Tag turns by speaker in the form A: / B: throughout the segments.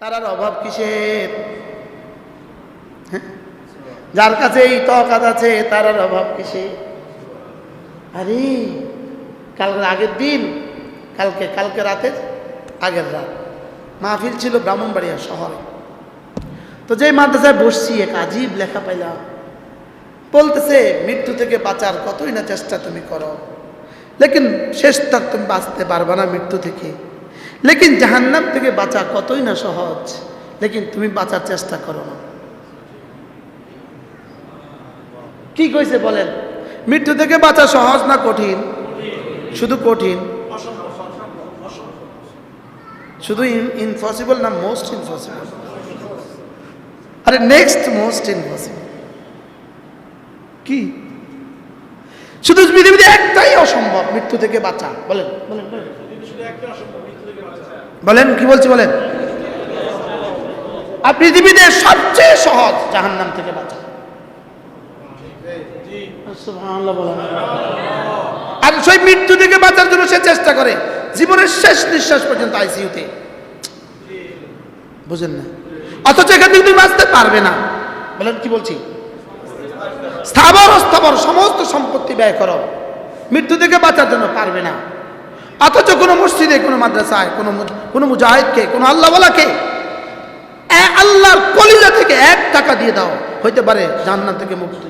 A: তারার অভাব কিসের হ্যাঁ? যার কাছে এই তকাত আছে, তারার অভাব কিসের আরে, কাল আগের দিন, কালকে কালকে রাতে আগের রাত। মাহফিল ছিল ব্রাহ্মণবাড়িয়া শহরে। তো যেই মাদ্রাসায় বসছি, এক আজীব লেখা পাইলাম। বলতেছে, মৃত্যু থেকে বাঁচার কতই না চেষ্টা তুমি করো। লেকিন শেষ তুমি বাঁচতে পারবে না মৃত্যু থেকে। লেকিন জাহান্নাম থেকে বাঁচা কতই না সহজ। লেকিন তুমি বাঁচার চেষ্টা করো না। কি কইছে বলেন? মৃত্যু থেকে বাঁচা সহজ না কঠিন? শুধু কঠিন? শুধু ইনপসিবল না মোস্ট ইনপসিবল আরে নেক্সট মোস্ট ইম্পসিবল কি? শুধু পৃথিবীতে একটাই অসম্ভব মৃত্যু থেকে বাঁচা। বলেন বলেন বলেন। বলেন, কি বলছি বলেন? আর পৃথিবীতে সবচেয়ে সহজ জাহান্নাম থেকে বাঁচা। আর সেই মৃত্যু থেকে বাঁচার জন্য সে চেষ্টা করে। জীবনের শেষ নিঃশ্বাস পর্যন্ত আইসিইউতে। বুঝেন না? অথচ এখান থেকে তুমি বাঁচতে পারবে না। বলেন, কি বলছি? স্থাবর অস্থাবর সমস্ত সম্পত্তি ব্যয় করো। মৃত্যু থেকে বাঁচার জন্য পারবে না। অথচ কোনো মসজিদে, কোনো মাদ্রাসায়, কোনো কোনো মুজাহিদকে, কোনো আল্লাহওয়ালাকে আল্লাহর কলিজা থেকে এক টাকা দিয়ে দাও, হইতে পারে জান্নাত থেকে মুক্তি।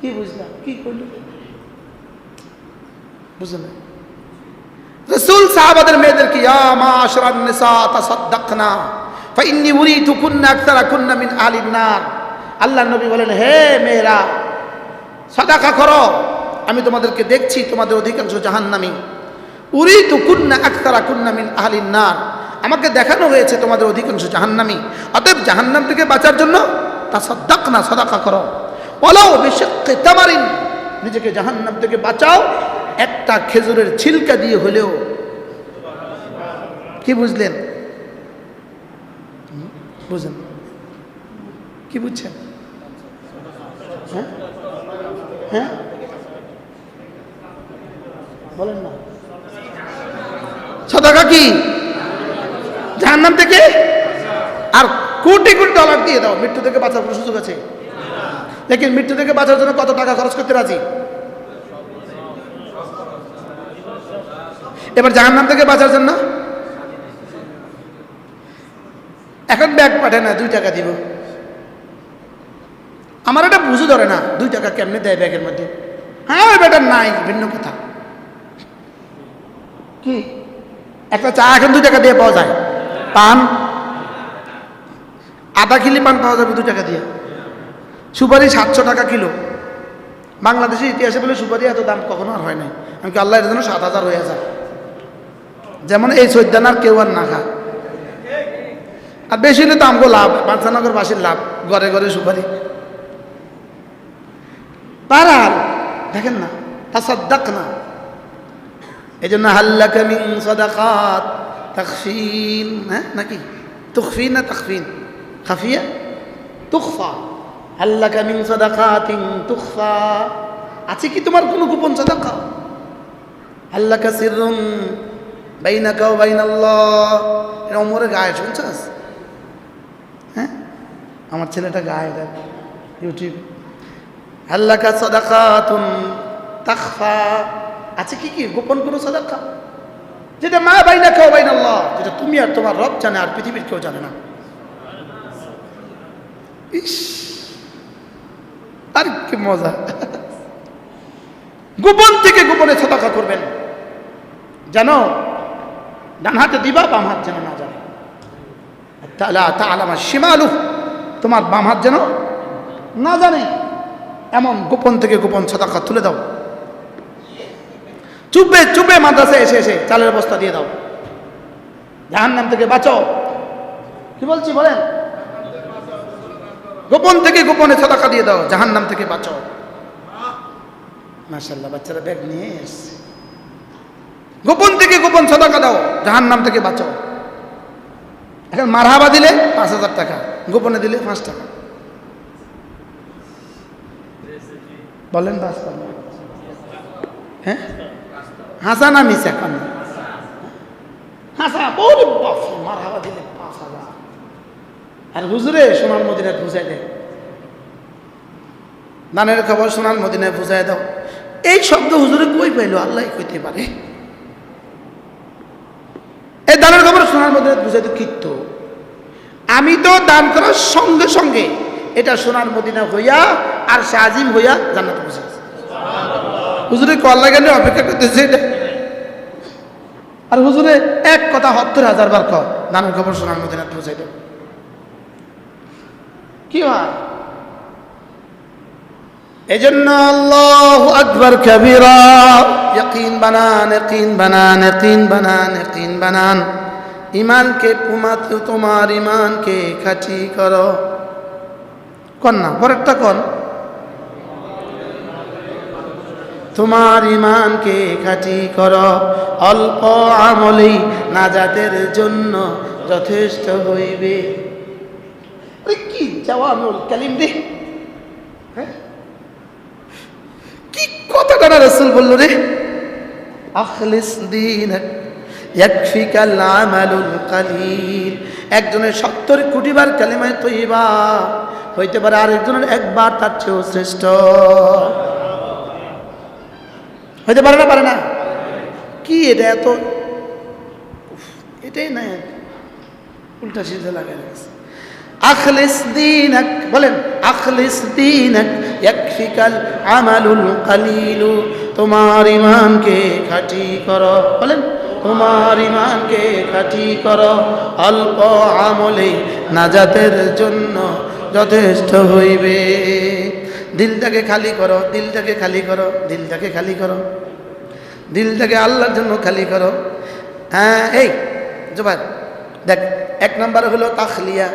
A: কি বুঝলাম? কি করলি বুঝলেন রসুল সাহাবাদের মেয়েদেরকে ইয়া মাশরান নিসা, তাসাদদাকনা, ফাইন্নি উরিতু কুন্না আকতারা কুন্না মিন আলিন নার। আল্লাহ নবী বলেন, হে মেয়েরা, সাদাকা করো আমি তোমাদেরকে দেখছি তোমাদের অধিকাংশ জাহান্নামী। কুন্না আকতারা কুন্না মিন আলিন নার। আমাকে দেখানো হয়েছে তোমাদের অধিকাংশ জাহান্নামী। অতএব জাহান্নাম থেকে বাঁচার জন্য তা সদ্দাক না সাদাকা করো। ওলাও বিশাক্কে তামারিন। নিজেকে জাহান্নাম থেকে বাঁচাও। একটা খেজুরের ছিলকা দিয়ে হলেও। কি বুঝলেন? হুম, বুঝলেন কি বুঝছেন? হ্যাঁ? হ্যাঁ? বলেন না। সদাকা কি? জাহান্নাম থেকে? আর কোটি কোটি ডলার দিয়ে দাও, মৃত্যু থেকে বাঁচার কোনো সুযোগ আছে? লেকিন মৃত্যু থেকে বাঁচার জন্য কত টাকা খরচ করতে রাজি? এবার জাহান্নাম থেকে বাঁচার জন্য? এখন ব্যাগ পাঠায় না, দুই টাকা দিব। আমার এটা বুঝে ধরে না, দুই টাকা কেমনে দেয় ব্যাগের মধ্যে? হ্যাঁ ওই ব্যাটার নাই, ভিন্ন কথা। কি? একটা চা এখন দুই টাকা দিয়ে পাওয়া যায়। পান? আধা কিলি পান পাওয়া যাবে দু টাকা দিয়ে। সুপারি সাতশো টাকা কিলো। বাংলাদেশের ইতিহাসে বলে সুপারি এত দাম কখনো আর হয় নাই। আমি কি আল্লাহ এর জন্য সাত হাজার হয়ে যায় যেমন এই সৈদ্যানার কেউ আর না খা আর বেশি হলে তো আমগো লাভ বাঞ্ছানগর বাসীর লাভ, ঘরে ঘরে সুপারি। পারার দেখেন না তা সদ্দাক না এই জন্য হাল্লাকা মিন সদাকাত, তাকফিন হ্যাঁ নাকি? তুকফিন না তাকফিন? খাফিয়া? তুকফা হাল্লাকা মিন সদাকাতিন তুকফা আছে কি তোমার কোনো গোপন সদাকা? হাল্লাকা সিররুন বাইনাকা ওয়া বাইনাল্লাহ। এটা ওমরের গায়ে, শুনছাস? হ্যাঁ? আমার ছেলেটা গায়ে দেখ ইউটিউব হাল্লাকা সদাকাতুন তাখফা। আছে কি কি? গোপন কোনো সদাকা যেটা মা বাইনা খাও বাইন আল্লাহ। যেটা তুমি আর তোমার রব জানে, আর পৃথিবীর কেউ জানে না। ইস, আর কি মজা। গোপন থেকে গোপনে সদাকা করবেন। জানো ডান হাতে দিবা, বাম হাত যেন না জানে। তাহলে সীমালু তোমার বাম হাত যেন না জানে। এমন গোপন থেকে গোপন সদাকা তুলে দাও। চুপে চুপে মাদ্রাসায় এসে এসে চালের বস্তা দিয়ে দাও। জাহান নাম থেকে বাঁচো। কি বলছি বলেন? গোপন থেকে গোপনে সদাকা দিয়ে দাও জাহান নাম থেকে বাঁচো। মার্শাল্লাহ বাচ্চারা ব্যাগ নিয়ে এসছে। গোপন থেকে গোপন সদাকা দাও জাহান নাম থেকে বাঁচো। এখন মারহাবা দিলে পাঁচ হাজার টাকা, গোপনে দিলে পাঁচ টাকা। বলেন বাস হ্যাঁ? হাসা না মিশা কান হাসা, বলে বাপ, মার হাওয়া দিলে পাঁচ হাজার। আর হুজুরে সোনার মদিনায় বুঝাই দেয় দানের খবর সোনার মদিনায় বুঝাই দাও। এই শব্দ হুজুরে কই পাইলো? আল্লাহ কইতে পারে। এই দানের খবর সোনার মদিনায় বুঝাই তো কিত্ত। আমি তো দান করার সঙ্গে সঙ্গে এটা সোনার মদিনা হইয়া আর সে আজিম হইয়া জান্নাত বুঝেছে হুজুরে কল লাগানি অপেক্ষা করতেছে এটা। আর হুজুরে এক কথা সত্তর হাজার বার কর নানান খবর শোনার মধ্যে না পৌঁছাই কি হয়? এজন্য আল্লাহ আকবর কবিরা ইয়কিন বানান ইয়কিন বানান ইয়কিন বানান ইয়কিন বানান। ইমানকে পুমাতে তোমার ইমানকে খাটি করো। কন্যা পরেরটা কন? তোমার ইমানকে খাঁটি কর। অল্প আমলেই নাজাতের জন্য যথেষ্ট হইবে। কি জওয়ানুল কালিম রে? হ্যাঁ? কি কথাটা না রসুল বলল রে? আখলিস দিন একজনের সত্তর কোটি বার কালিমায় তৈবা হইতে পারে আরেকজনের একবার তার চেয়েও শ্রেষ্ঠ। হইতে পারে না পারে না। কি এটা এত? এটাই না উল্টা লাগাই গেছে আখলিস বলেন, আখলিস আমালুল কালিলু, তোমার ইমানকে খাঁটি করো। বলেন, তোমার ইমানকে খাঁটি করো। অল্প আমলে নাজাতের জন্য যথেষ্ট হইবে। দিলটাকে খালি করো, দিলটাকে খালি করো, দিলটাকে খালি করো। দিলটাকে আল্লাহর জন্য খালি করো। হ্যাঁ এই জোবান, দেখ, এক নাম্বার হলো তাখলিয়া।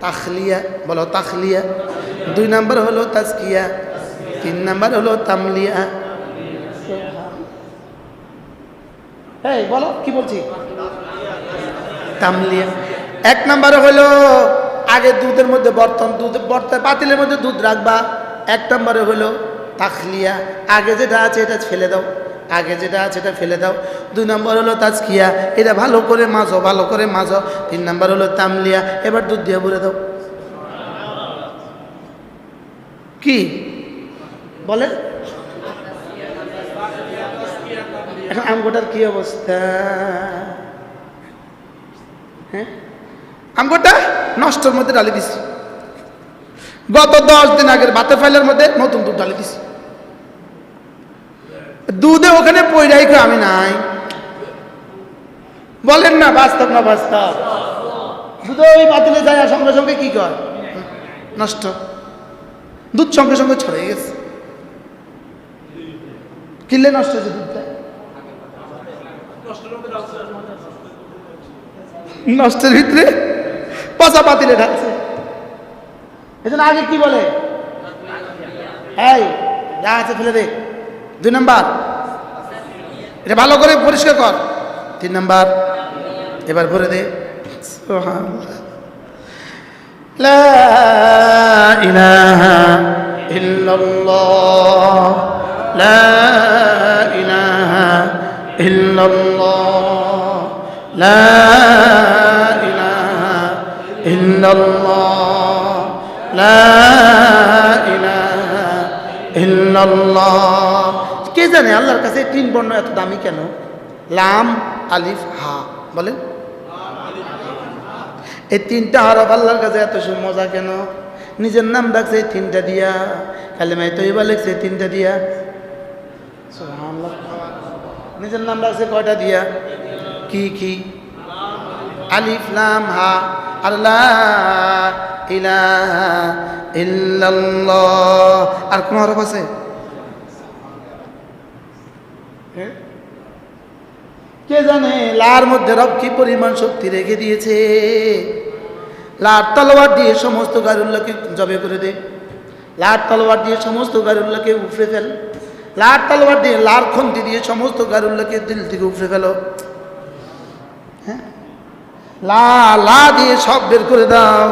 A: তাখলিয়া, বলো তাখলিয়া। দুই নাম্বার হলো তাজকিয়া। তিন নাম্বার হলো তামলিয়া। এই, বলো, কি বলছি? তামলিয়া। এক নাম্বার হলো আগে দুধের মধ্যে বর্তন, দুধ, বর্তন, পাতিলের মধ্যে দুধ রাখবা। এক নম্বরে হলো তাখলিয়া আগে যেটা আছে এটা ফেলে দাও। আগে যেটা আছে এটা ফেলে দাও। দুই নম্বর হলো তাজকিয়া। এটা ভালো করে মাজো, ভালো করে মাজো। তিন নম্বর হলো তামলিয়া। এবার দুধ দিয়ে ভরে দাও। কি? বলে? এখন আমগোটার কি অবস্থা? হ্যাঁ? আমগোটা নষ্টর মধ্যে ডালি দিছি। গত দশ দিন আগের বাতে ফাইলের মধ্যে নতুন দুধ ডালি দিছি। দুধে ওখানে পয়রাই কই আমি নাই। বলেন না, বাস্তব না বাস্তব? দুধে ওই বাতিলে যায় সঙ্গে সঙ্গে কি কর নষ্ট। দুধ সঙ্গে সঙ্গে ছড়ে গেছে। কিনলে নষ্ট হয়েছে দুধটা? নষ্টের ভিতরে পচা পাতিলে ঢাকছে এজন্য আগে কি বলে? এই, যা আছে ফেলে দে। দুই নাম্বার। এটা ভালো করে পরিষ্কার কর। তিন নাম্বার। এবার ভরে দে। লা ইলাহা ইল্লাল্লাহ। লা ইলাহা ইল্লাল্লাহ। লা ইলাহা ইল্লাল্লাহ। লা ইলাহা ইল্লাল্লাহ। কে জানে আল্লাহর কাছে তিন বর্ণ এত দামি কেন? লাম, আলিফ, হা, বলেন। এই তিনটা হরফ আল্লাহর কাছে এত মজা কেন? নিজের নাম ডাকছে তিনটা দিয়া কালেমাই তৈবা লিখছে তিনটা দিয়া। নিজের নাম ডাকছে কয়টা দিয়া? কি কি? আলিফ, লাম, হা। ইল্লাল্লাহ। আর কোন হরফ আছে? কে জানে লার মধ্যে রব কি পরিমাণ শক্তি রেখে দিয়েছে? লার তলোয়ার দিয়ে সমস্ত গারুল্লাহকে জবে করে দে। লার তলোয়ার দিয়ে সমস্ত গারুল্লাহকে উফরে ফেল। লার তলোয়ার দিয়ে লার খন্তি দিয়ে সমস্ত গারুল্লাহকে দিল থেকে উফরে ফেলো। লা লা দিয়ে সব বের করে দাও।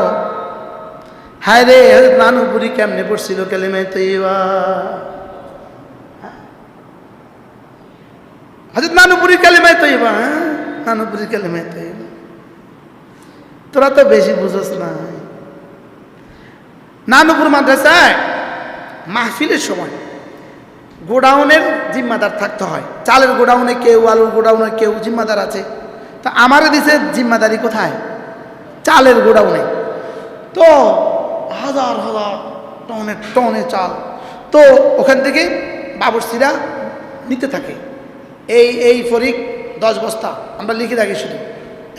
A: হায় রে নানুপুরি কেমনে পড়ছিল কেলেমে তৈবা হাজর নানুপুরি কালিমায় তৈবা হ্যাঁ? নানুপুরি কালেমায় তৈবা তোরা তো বেশি বুঝোস না নানুপুর মাদ্রাসায় মাহফিলের সময় গোডাউনের জিম্মাদার থাকতে হয়। চালের গোডাউনে কেউ, আলুর গোডাউনে কেউ জিম্মাদার আছে। তা আমারে দিছে জিম্মাদারি কোথায়? চালের গোডাউনে। তো হাজার হাজার টনে টনে চাল। তো ওখান থেকে বাবরসিরা নিতে থাকে। এই এই ফরিক দশ বস্তা, আমরা লিখে রাখি শুধু।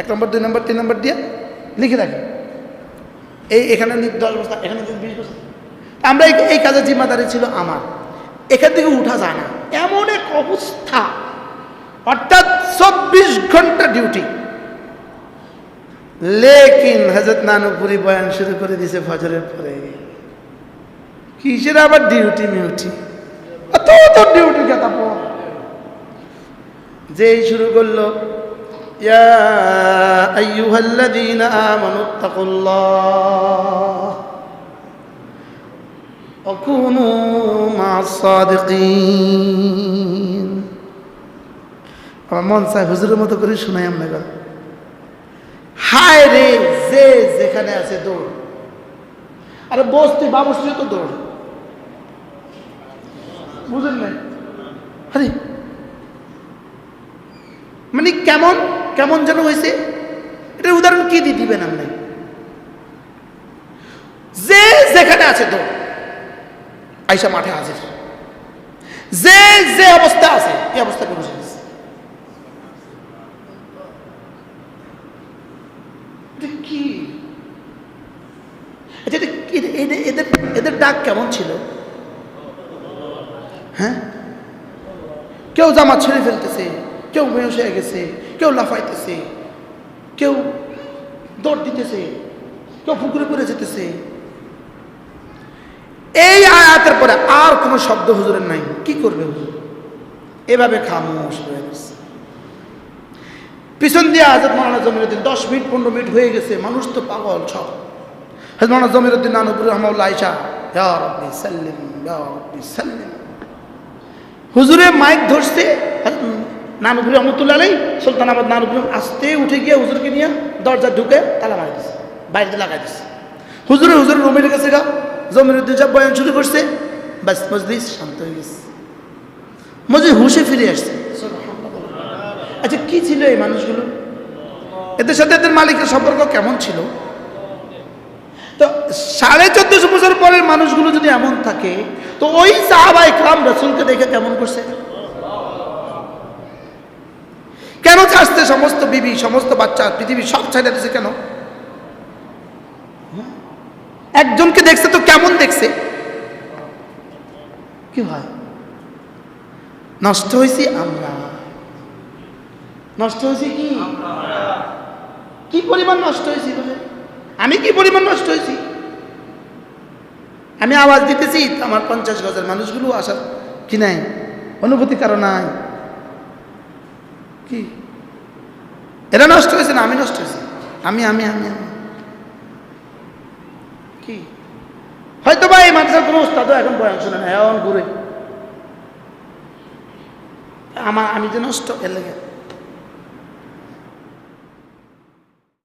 A: এক নম্বর, দুই নম্বর, তিন নম্বর দিয়ে লিখে রাখি এই এখানে দশ বস্তা, এখানে বিশ বস্তা। আমরা এই কাজের জিম্মাদারি ছিল আমার। এখান থেকে উঠা যায় না। এমন এক অবস্থা। অর্থাৎ চব্বিশ ঘণ্টা ডিউটি লেকিন হজরত নানুপুরি বয়ান শুরু করে দিয়েছে ফজরের পরে। কিসের আবার ডিউটি মিউটি? অত তো ডিউটি কথা পর যেই শুরু করল আইয়ুহাল্লাযীনা আমানু আমার মন চায় হুজুরের মতো করে শোনাই আমরা গল্প হায় রে, যে যেখানে আছে দৌড়। আরে বসতি বাবসি তো দৌড়। বুঝলেন নাই? আরে মানে কেমন কেমন যেন হয়েছে? এটার উদাহরণ কি দিয়ে দিবেন আপনি? যে যেখানে আছে দৌড়, আইসা মাঠে হাজির। যে যে অবস্থা আছে, এই অবস্থা করে বসে গেছে। এটা কি আচ্ছা, এটা কি- এটা- এটা- এদের ডাক কেমন ছিল? হ্যাঁ? কেউ জামা ছেড়ে ফেলতেছে, কেউ বেহস হয়ে গেছে, কেউ লাফাইতেছে, কেউ দৌড় দিতেছে, কেউ পুকুরে পড়ে যেতেছে। এই আয়াতের পরে আর কোনো শব্দ হুজুরের নাই। কি করবে হুজুর? এভাবে খামোশ হয়ে গেছে। পিছন দিয়ে হাজরত মাওলানা জমিরুদ্দিন, দশ মিনিট, পনেরো মিনিট হয়ে গেছে। মানুষ তো পাগল সব। হাজরত মাওলানা জমিরুদ্দিন, নানুপুর রহমাউল্লাহ আয়সা হুজুরে মাইক ধরছে নানুপুরি রহমতুল্লাহ আলাই সুলতানাবাদ নানুপুরি আস্তে উঠে গিয়ে হুজুরকে নিয়ে দরজা ঢুকে তালা মারি দিছে বাইরে লাগাই দিছে। হুজুরে, হুজুরের রুমের কাছে গা জমিরুদ্দিন সাহেব বয়ান শুরু করছে, বাস মজলিস শান্ত হয়ে গেছে। মজলিস হুশে ফিরে আসছে। আচ্ছা কি ছিল এই মানুষগুলো? এদের সাথে এদের মালিকের সম্পর্ক কেমন ছিল? তো সাড়ে চোদ্দশো বছর পরের মানুষগুলো যদি এমন থাকে তো ওই সাহাবা ইকরাম রসুলকে দেখে কেমন করছে? কেন ছাড়ছে সমস্ত বিবি সমস্ত বাচ্চা পৃথিবী সব ছাড়া দিছে কেন? একজনকে দেখছে তো কেমন দেখছে? কি হয়? নষ্ট হয়েছি আমরা। নষ্ট হয়েছি কি? কি পরিমাণ নষ্ট হয়েছি বলে? আমি কি পরিমাণ নষ্ট হয়েছি? আমি আওয়াজ দিতেছি, আমার পঞ্চাশ গজের মানুষগুলো আসার কি নাই? অনুভূতি কারও নাই? কি? এরা নষ্ট হয়েছে না আমি নষ্ট হয়েছি? আমি আমি আমি আমি। কি? হয়তো বা এই মানুষের কোনো উস্তাদও এখন বয়ান শুনে না, এমন ঘুরে। আমার আমি যে নষ্ট, এর লেগে।